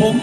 ผม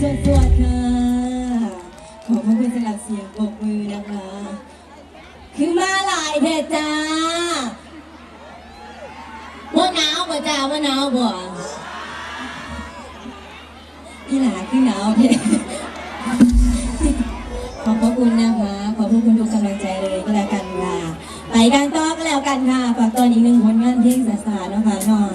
จงปวดค่ะ ขอบพระคุณสำหรับเสียงปรบมือนะคะ คือมาหลายเถอะจ้าว่าหนาวบ่จ้าว่าหนาวบ่ที่หลาคือหนาวเถะขอบพระคุณนะคะ ขอบพระคุณทุกกำลังใจเลยก็แล้วกันค่ะ ไปกันต่อก็แล้วกันค่ะ ฝากตอนอีกหนึ่งผลงานเพลงสาสาเนะคะน้อง